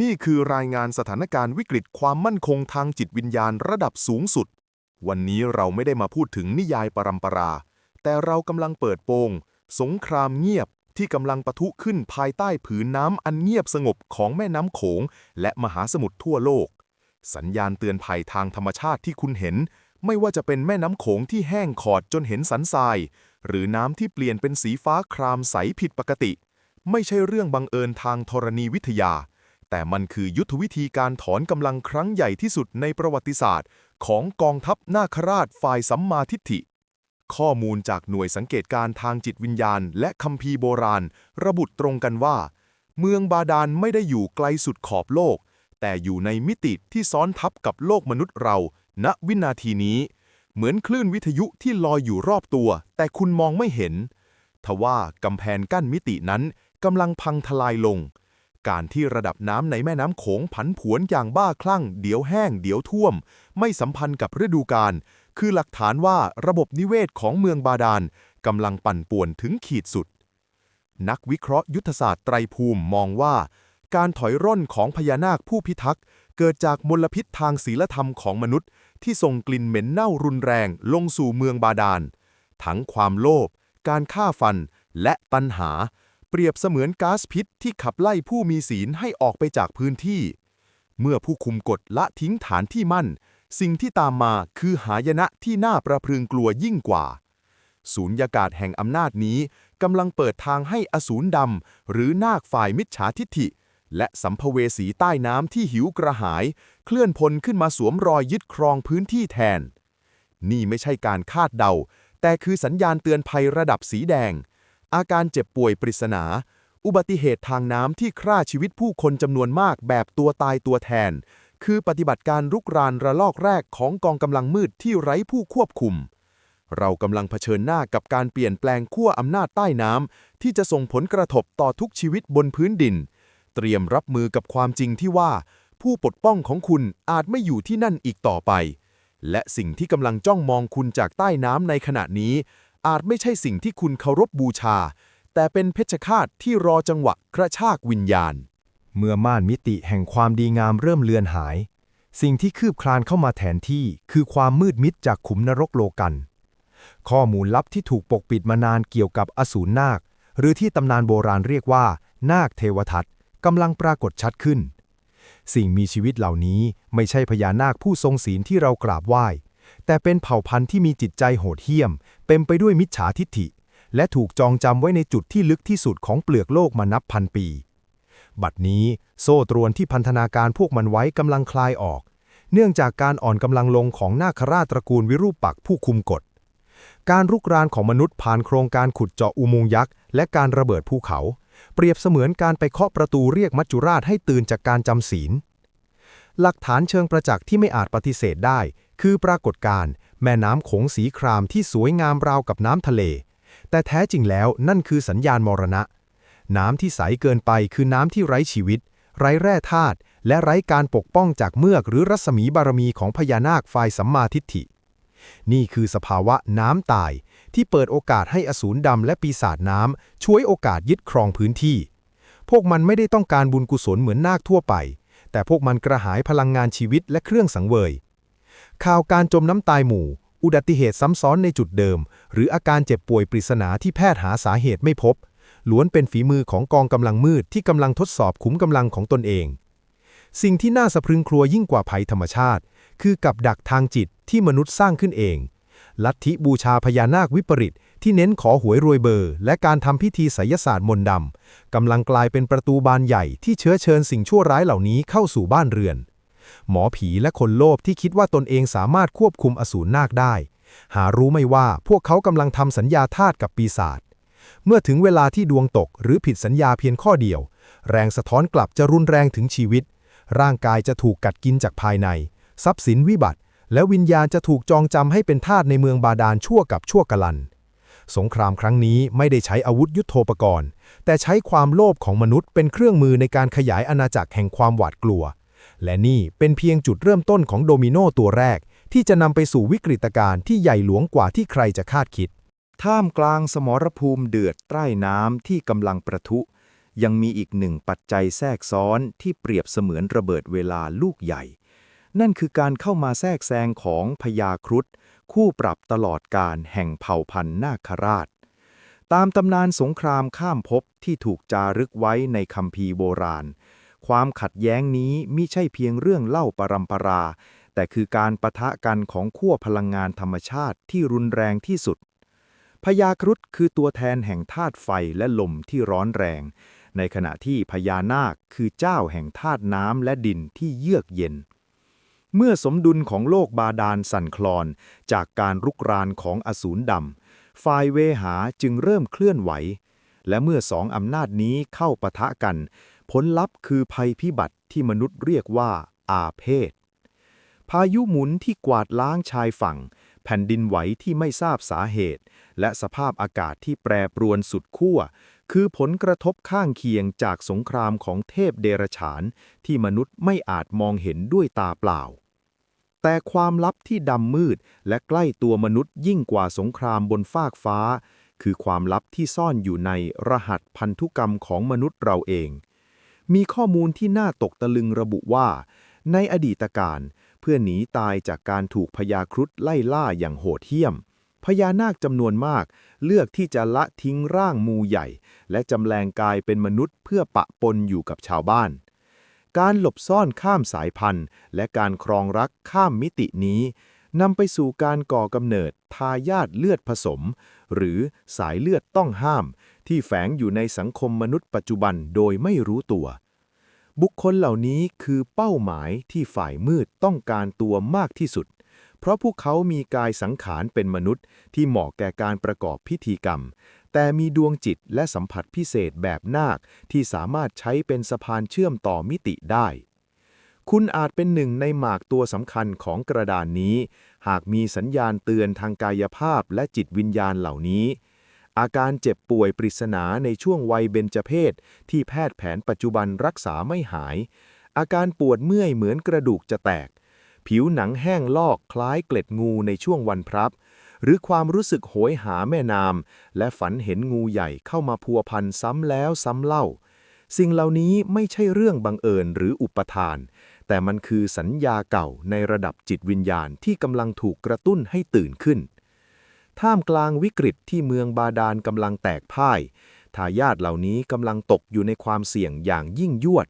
นี่คือรายงานสถานการณ์วิกฤตความมั่นคงทางจิตวิญญาณระดับสูงสุด วันนี้เราไม่ได้มาพูดถึงนิยายปรัมปรา แต่เรากำลังเปิดโปง สงครามเงียบที่กำลังปะทุขึ้นภายใต้ผืนน้ำอันเงียบสงบของแม่น้ำโขง และมหาสมุทรทั่วโลก สัญญาณเตือนภัยทางธรรมชาติที่คุณเห็น ไม่ว่าจะเป็นแม่น้ำโขงที่แห้งขอดจนเห็นสันทราย หรือน้ำที่เปลี่ยนเป็นสีฟ้าครามใสผิดปกติ ไม่ใช่เรื่องบังเอิญทางธรณีวิทยา แต่มันคือยุทธวิธีการถอนกำลังครั้งใหญ่ที่สุดในประวัติศาสตร์ ของกองทัพนาคราชฝ่ายสัมมาทิฏฐิ ข้อมูลจากหน่วยสังเกตการทางจิตวิญญาณ และคัมภีร์โบราณ ระบุตรงกันว่า เมืองบาดาลไม่ได้อยู่ไกลสุดขอบโลก แต่อยู่ในมิติที่ซ้อนทับกับโลกมนุษย์เรา ณวินาทีนี้ เหมือนคลื่นวิทยุที่ลอยอยู่รอบตัว แต่คุณมองไม่เห็นทว่ากำแพงกั้นมิตินั้นกำลังพังทลายลง การที่ระดับน้ำในแม่น้ำโขงผันผวนอย่างบ้าคลั่ง เดี๋ยวแห้ง เดี๋ยวท่วม ไม่สัมพันธ์กับฤดูกาลคือหลักฐานว่าระบบนิเวศของเมืองบาดาลกำลังปั่นป่วนถึงขีดสุด นักวิเคราะห์ยุทธศาสตร์ไตรภูมิมองว่า การถอยร่นของพญานาคผู้พิทักษ์ เกิดจากมลพิษทางศีลธรรมของมนุษย์ ที่ส่งกลิ่นเหม็นเน่ารุนแรงลงสู่เมืองบาดาล ทั้งความโลภการฆ่าฟันและตัณหา เปรียบเสมือนก๊าซพิษที่ขับไล่ผู้มีศีลให้ออกไปจากพื้นที่ เมื่อผู้คุมกฎละทิ้งฐานที่มั่น สิ่งที่ตามมาคือหายนะที่น่าประพรึงกลัวยิ่งกว่า ศูนยากาศแห่งอำนาจนี้กำลังเปิดทางให้อสูรดำหรือนาคฝ่ายมิจฉาทิฐิ และสัมภเวสีใต้น้ำที่หิวกระหาย เคลื่อนพลขึ้นมาสวมรอยยึดครองพื้นที่แทน นี่ไม่ใช่การคาดเดา แต่คือสัญญาณเตือนภัยระดับสีแดง อาการเจ็บป่วยปริศนา อุบัติเหตุทางน้ำที่ฆ่าชีวิตผู้คนจำนวนมากแบบตัวตายตัวแทน คือปฏิบัติการรุกรานระลอกแรกของกองกำลังมืดที่ไร้ผู้ควบคุม เรากำลังเผชิญหน้ากับการเปลี่ยนแปลงขั้วอำนาจใต้น้ำที่จะส่งผลกระทบต่อทุกชีวิตบนพื้นดิน เตรียมรับมือกับความจริงที่ว่า ผู้ปกป้องของคุณอาจไม่อยู่ที่นั่นอีกต่อไปและสิ่งที่กำลังจ้องมองคุณจากใต้น้ำในขณะนี้ อาจไม่ใช่สิ่งที่คุณเคารพบูชา แต่เป็นเพชฌฆาตที่รอจังหวะกระชากวิญญาณ เมื่อม่านมิติแห่งความดีงามเริ่มเลือนหาย สิ่งที่คืบคลานเข้ามาแทนที่คือความมืดมิดจากขุมนรกโลกัน ข้อมูลลับที่ถูกปกปิดมานานเกี่ยวกับอสูรนาค หรือที่ตำนานโบราณเรียกว่า นาคเทวทัตกำลังปรากฏชัดขึ้น สิ่งมีชีวิตเหล่านี้ไม่ใช่พญานาคผู้ทรงศีลที่เรากราบไหว้ แต่เป็นเผ่าพันธุ์ที่มีจิตใจโหดเหี้ยม เต็มไปด้วยมิจฉาทิฐิ และถูกจองจำไว้ในจุดที่ลึกที่สุดของเปลือกโลกมานับพันปี บัดนี้โซ่ตรวนที่พันธนาการพวกมันไว้กำลังคลายออก เนื่องจากการอ่อนกำลังลงของนาคราชตระกูลวิรูปปักษ์ผู้คุมกฎ การรุกรานของมนุษย์ผ่านโครงการขุดเจาะอุโมงค์ยักษ์และการระเบิดภูเขา เปรียบเสมือนการไปเคาะประตูเรียกมัจจุราชให้ตื่นจากการจำศีลหลักฐานเชิงประจักษ์ที่ไม่อาจปฏิเสธได้ คือปรากฏการณ์แม่น้ำโขงสีครามที่สวยงามราวกับน้ำทะเล แต่แท้จริงแล้วนั่นคือสัญญาณมรณะ น้ำที่ใสเกินไปคือน้ำที่ไร้ชีวิต ไร้แร่ธาตุและไร้การปกป้องจากเมือกหรือรัศมีบารมีของพญานาคฝ่ายสัมมาทิฏฐิ นี่คือสภาวะน้ำตายที่เปิดโอกาสให้อสูรดำและปีศาจน้ำช่วยโอกาสยึดครองพื้นที่ พวกมันไม่ได้ต้องการบุญกุศลเหมือนนาคทั่วไป แต่พวกมันกระหายพลังงานชีวิตและเครื่องสังเวย ข่าวการจมน้ำตายหมู่ อุบัติเหตุซ้ำซ้อนในจุดเดิม หรืออาการเจ็บป่วยปริศนาที่แพทย์หาสาเหตุไม่พบ ล้วนเป็นฝีมือของกองกำลังมืดที่กำลังทดสอบขุมกำลังของตนเอง สิ่งที่น่าสะพรึงครัวยิ่งกว่าภัยธรรมชาติ คือกับดักทางจิตที่มนุษย์สร้างขึ้นเอง ลัทธิบูชาพญานาควิปริตที่เน้นขอหวยรวยเบอร์ และการทำพิธีไสยศาสตร์มนต์ดำกำลังกลายเป็นประตูบานใหญ่ที่เชื้อเชิญสิ่งชั่วร้ายเหล่านี้เข้าสู่บ้านเรือน หมอผีและคนโลภที่คิดว่าตนเองสามารถควบคุมอสูรนาคได้ หารู้ไม่ว่าพวกเขากำลังทำสัญญาทาสกับปีศาจเมื่อถึงเวลาที่ดวงตกหรือผิดสัญญาเพียงข้อเดียว แรงสะท้อนกลับจะรุนแรงถึงชีวิต ร่างกายจะถูกกัดกินจากภายใน ทรัพย์สินวิบัติ และวิญญาณจะถูกจองจำให้เป็นทาสในเมืองบาดาลชั่วกับชั่วกลันสงครามครั้งนี้ไม่ได้ใช้อาวุธยุโทโธปกรณ์ แต่ใช้ความโลภของมนุษย์เป็นเครื่องมือในการขยายอาณาจักรแห่งความหวาดกลัว และนี่เป็นเพียงจุดเริ่มต้นของโดมิโนตัวแรก ที่จะนำไปสู่วิกฤตการณ์ที่ใหญ่หลวงกว่าที่ใครจะคาดคิด ท่ามกลางสมรภูมิเดือดใต้น้ำที่กำลังประทุ ยังมีอีกหนึ่งปัจจัยแทรกซ้อนที่เปรียบเสมือนระเบิดเวลาลูกใหญ่ นั่นคือการเข้ามาแทรกแซงของพญาครุฑคู่ปรับตลอดการแห่งเผ่าพันธุ์นาคราช ตามตำนานสงครามข้ามภพที่ถูกจารึกไว้ในคัมภีร์โบราณ ความขัดแย้งนี้มิใช่เพียงเรื่องเล่าปรำปรา แต่คือการปะทะกันของขั้วพลังงานธรรมชาติที่รุนแรงที่สุดพญาครุฑคือตัวแทนแห่งธาตุไฟและลมที่ร้อนแรง ในขณะที่พญานาคคือเจ้าแห่งธาตุน้ำและดินที่เยือกเย็น เมื่อสมดุลของโลกบาดาลสั่นคลอน จากการรุกรานของอสูรดำฝ่ายเวหาจึงเริ่มเคลื่อนไหว และเมื่อสองอำนาจนี้เข้าปะทะกัน ผลลัพธ์คือภัยพิบัติที่มนุษย์เรียกว่า อาเพศ พายุหมุนที่กวาดล้างชายฝั่ง แผ่นดินไหวที่ไม่ทราบสาเหตุ และสภาพอากาศที่แปรปรวนสุดขั้ว คือผลกระทบข้างเคียงจากสงครามของเทพเดรฉาน ที่มนุษย์ไม่อาจมองเห็นด้วยตาเปล่า แต่ความลับที่ดำมืดและใกล้ตัวมนุษย์ยิ่งกว่าสงครามบนฟากฟ้า คือความลับที่ซ่อนอยู่ในรหัสพันธุกรรมของมนุษย์เราเอง มีข้อมูลที่น่าตกตะลึงระบุว่า ในอดีตการเพื่อหนีตายจากการถูกพญาครุฑไล่ล่าอย่างโหดเหี้ยม พญานาคจำนวนมาก เลือกที่จะละทิ้งร่างมูใหญ่ และจำแรงกายเป็นมนุษย์เพื่อปะปนอยู่กับชาวบ้าน การหลบซ่อนข้ามสายพันธุ์ และการครองรักข้ามมิตินี้นำไปสู่การก่อกำเนิดทายาทเลือดผสม หรือสายเลือดต้องห้าม ที่แฝงอยู่ในสังคมมนุษย์ปัจจุบันโดยไม่รู้ตัว บุคคลเหล่านี้คือเป้าหมายที่ฝ่ายมืดต้องการตัวมากที่สุด เพราะพวกเขามีกายสังขารเป็นมนุษย์ที่เหมาะแก่การประกอบพิธีกรรม แต่มีดวงจิตและสัมผัสพิเศษแบบนาคที่สามารถใช้เป็นสะพานเชื่อมต่อมิติได้คุณอาจเป็นหนึ่งในหมากตัวสำคัญของกระดานนี้ หากมีสัญญาณเตือนทางกายภาพและจิตวิญญาณเหล่านี้ อาการเจ็บป่วยปริศนาในช่วงวัยเบญจเพศที่แพทย์แผนปัจจุบันรักษาไม่หาย อาการปวดเมื่อยเหมือนกระดูกจะแตก ผิวหนังแห้งลอกคล้ายเกล็ดงูในช่วงวันพรับ หรือความรู้สึกโหยหาแม่นามและฝันเห็นงูใหญ่เข้ามาพัวพันซ้ำแล้วซ้ำเล่า สิ่งเหล่านี้ไม่ใช่เรื่องบังเอิญหรืออุปทาน แต่มันคือสัญญาเก่าในระดับจิตวิญญาณที่กำลังถูกกระตุ้นให้ตื่นขึ้น ท่ามกลางวิกฤตที่เมืองบาดาลกำลังแตกพ่าย ทายาทเหล่านี้กำลังตกอยู่ในความเสี่ยงอย่างยิ่งยวด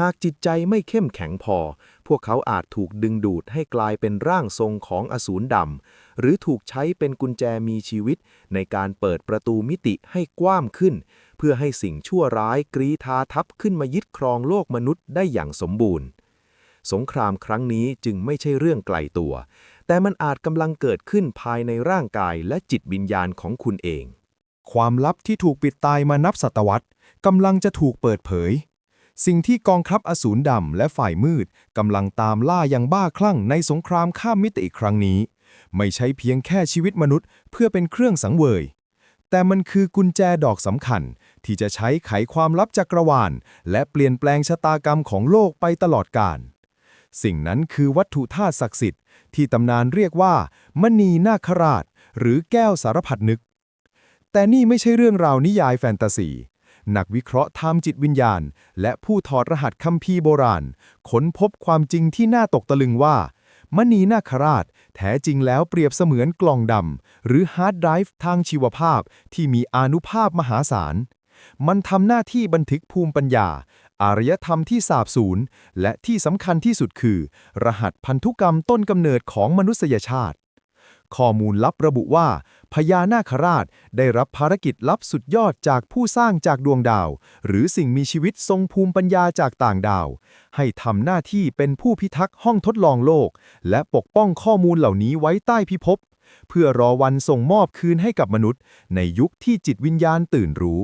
หากจิตใจไม่เข้มแข็งพอ พวกเขาอาจถูกดึงดูดให้กลายเป็นร่างทรงของอสูรดำ หรือถูกใช้เป็นกุญแจมีชีวิต ในการเปิดประตูมิติให้กว้างขึ้น เพื่อให้สิ่งชั่วร้ายกรีธาทับขึ้นมายึดครองโลกมนุษย์ได้อย่างสมบูรณ์สงครามครั้งนี้จึงไม่ใช่เรื่องไกลตัวแต่มันอาจกำลังเกิดขึ้นภายในร่างกายและจิตวิญญาณของคุณเอง ความลับที่ถูกปิดตายมานับศตวรรษกำลังจะถูกเปิดเผย สิ่งที่กองทัพอสูรดำและฝ่ายมืดกำลังตามล่าอย่างบ้าคลั่งในสงครามข้ามมิติครั้งนี้ ไม่ใช่เพียงแค่ชีวิตมนุษย์ เพื่อเป็นเครื่องสังเวย แต่มันคือกุญแจดอกสำคัญ ที่จะใช้ไขความลับจักรวาล และเปลี่ยนแปลงชะตากรรมของโลกไปตลอดกาล สิ่งนั้นคือวัตถุธาตุศักดิ์สิทธิ์ที่ตำนานเรียกว่า มณีนาคราช หรือแก้วสารพัดนึก แต่นี่ไม่ใช่เรื่องราวนิยายแฟนตาซี นักวิเคราะห์ทางจิตวิญญาณ และผู้ถอดรหัสคัมภีร์โบราณค้นพบความจริงที่น่าตกตะลึงว่า มณีนาคราช แท้จริงแล้วเปรียบเสมือนกล่องดำหรือฮาร์ดไดรฟ์ทางชีวภาพที่มีอานุภาพมหาศาลมันทำหน้าที่บันทึกภูมิปัญญา อารยธรรมที่สาบสูญ และที่สำคัญที่สุดคือ รหัสพันธุกรรมต้นกำเนิดของมนุษยชาติ ข้อมูลลับระบุว่า พญานาคราชได้รับภารกิจลับสุดยอดจากผู้สร้างจากดวงดาว หรือสิ่งมีชีวิตทรงภูมิปัญญาจากต่างดาว ให้ทำหน้าที่เป็นผู้พิทักษ์ห้องทดลองโลก และปกป้องข้อมูลเหล่านี้ไว้ใต้พิภพเพื่อรอวันส่งมอบคืนให้กับมนุษย์ ในยุคที่จิตวิญญาณตื่นรู้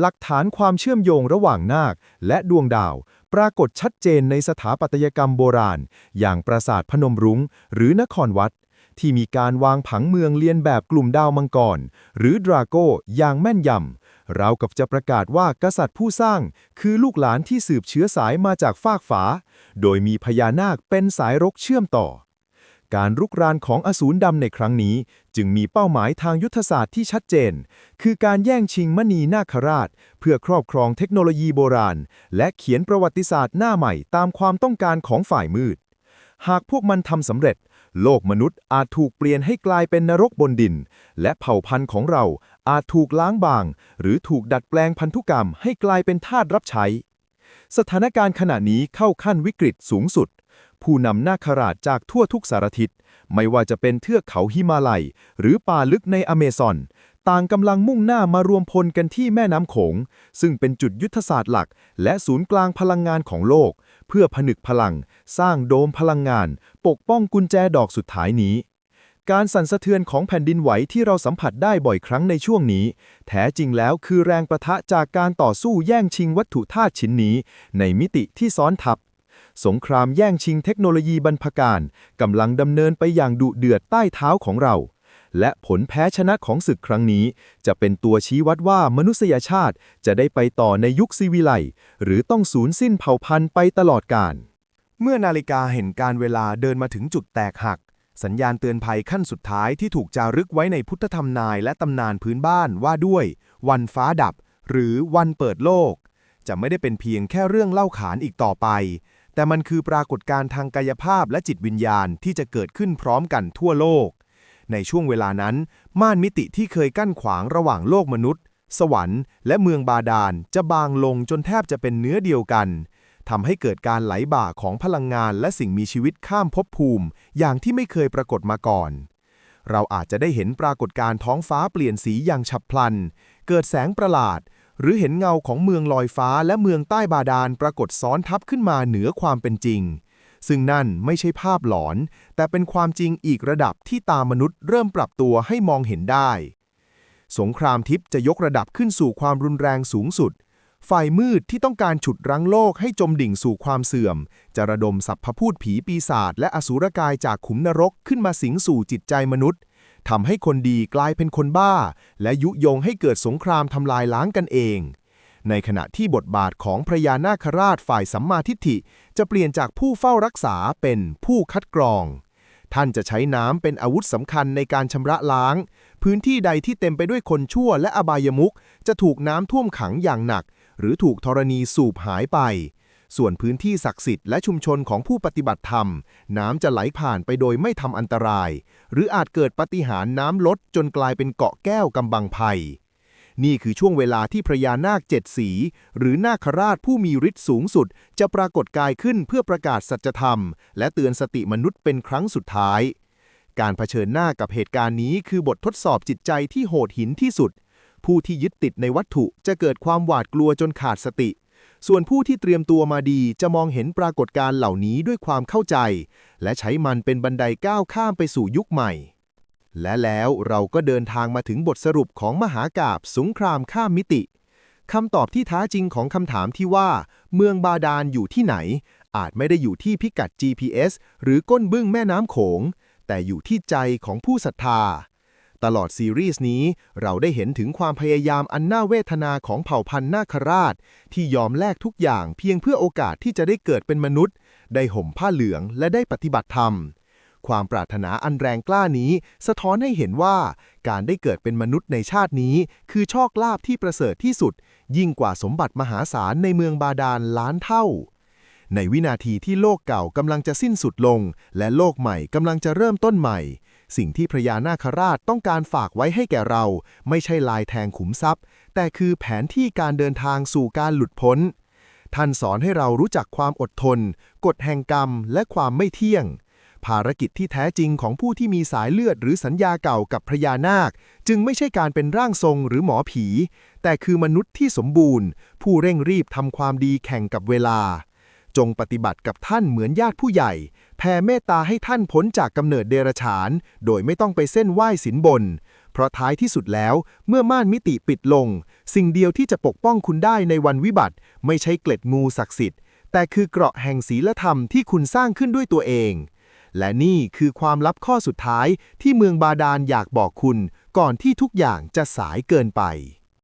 หลักฐานความเชื่อมโยงระหว่างนาคและดวงดาว ปรากฏชัดเจนในสถาปัตยกรรมโบราณ อย่างปราสาทพนมรุง้ง หรือนครวัด ที่มีการวางผังเมืองเลียนแบบกลุ่มดาวมังกร หรือดราโก้อย่างแม่นยำเรากับจะประกาศว่ากษัตริย์ผู้สร้าง คือลูกหลานที่สืบเชื้อสายมาจากฟากฝา โดยมีพญานาคเป็นสายรกเชื่อมต่อ การรุกรานของอสูรดำในครั้งนี้ จึงมีเป้าหมายทางยุทธศาสตร์ที่ชัดเจน คือการแย่งชิงมณีนาคราช เพื่อครอบครองเทคโนโลยีโบราณ และเขียนประวัติศาสตร์หน้าใหม่ตามความต้องการของฝ่ายมืด หากพวกมันทำสำเร็จ โลกมนุษย์อาจถูกเปลี่ยนให้กลายเป็นนรกบนดิน และเผ่าพันธุ์ของเราอาจถูกล้างบาง หรือถูกดัดแปลงพันธุกรรมให้กลายเป็นทาสรับใช้สถานการณ์ขณะนี้เข้าขั้นวิกฤตสูงสุด ผู้นำนาคราชจากทั่วทุกสารทิศ ไม่ว่าจะเป็นเทือกเขาหิมาลัย หรือป่าลึกในอเมซอน ต่างกำลังมุ่งหน้ามารวมพลกันที่แม่น้ำโขง ซึ่งเป็นจุดยุทธศาสตร์หลัก และศูนย์กลางพลังงานของโลก เพื่อผนึกพลัง สร้างโดมพลังงาน ปกป้องกุญแจดอกสุดท้ายนี้การสั่นสะเทือนของแผ่นดินไหวที่เราสัมผัสได้บ่อยครั้งในช่วงนี้ แท้จริงแล้วคือแรงประทะจากการต่อสู้แย่งชิงวัตถุธาตุชิ้นนี้ ในมิติที่ซ้อนทับ สงครามแย่งชิงเทคโนโลยีบรรพการกำลังดำเนินไปอย่างดุเดือดใต้เท้าของเรา และผลแพ้ชนะของศึกครั้งนี้ จะเป็นตัวชี้วัดว่ามนุษยชาติจะได้ไปต่อในยุคซีวิไลหรือต้องสูญสิ้นเผ่าพันธุ์ไปตลอดกาลเมื่อนาฬิกาเห็นการเวลาเดินมาถึงจุดแตกหัก สัญญาณเตือนภัยขั้นสุดท้ายที่ถูกจารึกไว้ในพุทธธรรมนายและตำนานพื้นบ้านว่าด้วย วันฟ้าดับ หรือวันเปิดโลก จะไม่ได้เป็นเพียงแค่เรื่องเล่าขานอีกต่อไป แต่มันคือปรากฏการณ์ทางกายภาพและจิตวิญญาณที่จะเกิดขึ้นพร้อมกันทั่วโลก ในช่วงเวลานั้น ม่านมิติที่เคยกั้นขวางระหว่างโลกมนุษย์ สวรรค์ และเมืองบาดาลจะบางลงจนแทบจะเป็นเนื้อเดียวกันทำให้เกิดการไหลบ่าของพลังงานและสิ่งมีชีวิตข้ามภพภูมิ อย่างที่ไม่เคยปรากฏมาก่อน เราอาจจะได้เห็นปรากฏการณ์ท้องฟ้าเปลี่ยนสีอย่างฉับพลัน เกิดแสงประหลาด หรือเห็นเงาของเมืองลอยฟ้าและเมืองใต้บาดาลปรากฏซ้อนทับขึ้นมาเหนือความเป็นจริง ซึ่งนั่นไม่ใช่ภาพหลอน แต่เป็นความจริงอีกระดับที่ตามนุษย์เริ่มปรับตัวให้มองเห็นได้ สงครามทิพย์จะยกระดับขึ้นสู่ความรุนแรงสูงสุด ฝ่ายมืดที่ต้องการฉุดรั้งโลกให้จมดิ่งสู่ความเสื่อม จะระดมสัพพพูดผีปีศาจและอสูรกายจากขุมนรกขึ้นมาสิงสู่จิตใจมนุษย์ ทำให้คนดีกลายเป็นคนบ้า และยุยงให้เกิดสงครามทำลายล้างกันเอง ในขณะที่บทบาทของพระยานาคราชฝ่ายสัมมาทิฏฐิ จะเปลี่ยนจากผู้เฝ้ารักษาเป็นผู้คัดกรอง ท่านจะใช้น้ำเป็นอาวุธสำคัญในการชำระล้าง พื้นที่ใดที่เต็มไปด้วยคนชั่วและอบายมุขจะถูกน้ำท่วมขังอย่างหนัก หรือถูกธรณีสูบหายไป ส่วนพื้นที่ศักดิ์สิทธิ์และชุมชนของผู้ปฏิบัติธรรม น้ำจะไหลผ่านไปโดยไม่ทำอันตราย หรืออาจเกิดปฏิหารน้ำลดจนกลายเป็นเกาะแก้วกำบังภัย นี่คือช่วงเวลาที่พระยานาคเจ็ดสี หรือนาคราชผู้มีฤทธิ์สูงสุด จะปรากฏกายขึ้นเพื่อประกาศสัจธรรม และเตือนสติมนุษย์เป็นครั้งสุดท้าย การเผชิญหน้ากับเหตุการณ์นี้คือบททดสอบจิตใจที่โหดหินที่สุด ผู้ที่ยึดติดในวัตถุจะเกิดความหวาดกลัวจนขาดสติ ส่วนผู้ที่เตรียมตัวมาดีจะมองเห็นปรากฏการณ์เหล่านี้ด้วยความเข้าใจ และใช้มันเป็นบันไดก้าวข้ามไปสู่ยุคใหม่ และแล้วเราก็เดินทางมาถึงบทสรุปของมหากาบสงครามข้ามมิติคำตอบที่ท้าจริงของคำถามที่ว่า เมืองบาดาลอยู่ที่ไหน อาจไม่ได้อยู่ที่พิกัด GPS หรือก้นบึ้งแม่น้ำโขง แต่อยู่ที่ใจของผู้ศรัทธา ตลอดซีรีส์นี้ เราได้เห็นถึงความพยายามอันน่าเวทนาของเผ่าพันธุ์นาคราช ที่ยอมแลกทุกอย่างเพียงเพื่อโอกาสที่จะได้เกิดเป็นมนุษย์ ได้ห่มผ้าเหลืองและได้ปฏิบัติธรรม ความปรารถนาอันแรงกล้านี้ สะท้อนให้เห็นว่าการได้เกิดเป็นมนุษย์ในชาตินี้ คือโชคลาภที่ประเสริฐที่สุด ยิ่งกว่าสมบัติมหาศาลในเมืองบาดาลล้านเท่าในวินาทีที่โลกเก่ากำลังจะสิ้นสุดลง และโลกใหม่กำลังจะเริ่มต้นใหม่ สิ่งที่พระยานาคราชต้องการฝากไว้ให้แก่เรา ไม่ใช่ลายแทงขุมทรัพย์ แต่คือแผนที่การเดินทางสู่การหลุดพ้น ท่านสอนให้เรารู้จักความอดทน กฎแห่งกรรม และความไม่เที่ยง ภารกิจที่แท้จริงของผู้ที่มีสายเลือดหรือสัญญาเก่ากับพระยานาค จึงไม่ใช่การเป็นร่างทรงหรือหมอผี แต่คือมนุษย์ที่สมบูรณ์ ผู้เร่งรีบทำความดีแข่งกับเวลาจงปฏิบัติกับท่านเหมือนญาติผู้ใหญ่ แผ่เมตตาให้ท่านพ้นจากกำเนิดเดรัจฉาน โดยไม่ต้องไปเส้นไหว้สินบน เพราะท้ายที่สุดแล้ว เมื่อม่านมิติปิดลง สิ่งเดียวที่จะปกป้องคุณได้ในวันวิบัติ ไม่ใช่เกล็ดงูศักดิ์สิทธิ์ แต่คือเกราะแห่งศีลธรรมที่คุณสร้างขึ้นด้วยตัวเอง และนี่คือความลับข้อสุดท้ายที่เมืองบาดาลอยากบอกคุณ ก่อนที่ทุกอย่างจะสายเกินไป